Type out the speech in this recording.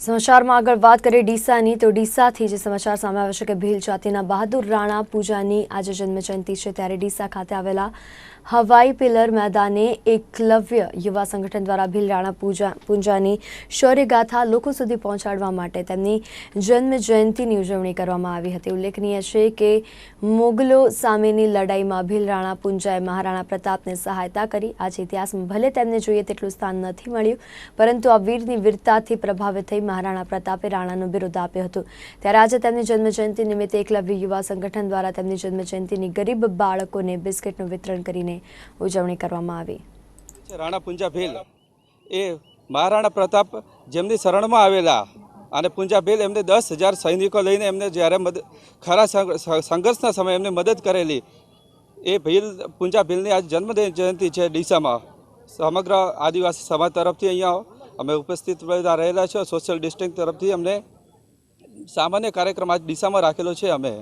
સમાચારમાં આગળ વાત કરીએ ડીસાની, તો ડીસાથી જે સમાચાર સામે આવે છે કે ભીલ જાતિના બહાદુર રાણા પૂજાની આજે જન્મજયંતિ છે, ત્યારે ડીસા ખાતે આવેલા હવાઈ પિલર મેદાને એકલવ્ય યુવા સંગઠન દ્વારા ભીલ રાણા પૂજા, પૂજાની શૌર્યગાથા લોકો સુધી પહોંચાડવા માટે તેમની જન્મ જયંતિની ઉજવણી કરવામાં આવી હતી. ઉલ્લેખનીય છે કે મોગલો સામેની લડાઈમાં ભીલ રાણા પૂંજાએ મહારાણા પ્રતાપને સહાયતા કરી. આજે ઇતિહાસમાં ભલે તેમને જોઈએ તેટલું સ્થાન નથી મળ્યું, પરંતુ આ વીરની વીરતાથી પ્રભાવિત થઈ મહારાણા પ્રતાપે રાણાનું બિરુદ આપ્યો હતો. ત્યારે આજે તેમની જન્મજયંતિ નિમિત્તે એકલવ્ય યુવા સંગઠન દ્વારા તેમની જન્મજયંતિની ગરીબ બાળકોને બિસ્કિટનું વિતરણ કરીને ઉજવણી કરવામાં આવી. રાણા પુંજા ભીલ એ મહારાણા પ્રતાપ જેમની શરણમાં આવેલા અને પૂંજા ભીલ એમને દસ હજાર સૈનિકો લઈને એમને જ્યારે મદદ ખરા સંઘ- સંઘર્ષના સમયે એમને મદદ કરેલી, એ ભીલ પુંજા ભીલની આજ જન્મ જયંતિ છે ડીસામાં. સમગ્ર આદિવાસી સમાજ તરફથી અહીંયા અમે ઉપસ્થિત રહેલા છો સોશિયલ ડિસ્ટન્સ તરફથી અમને સામાન્ય કાર્યક્રમ આજ ડીસામાં રાખેલો છે અમે.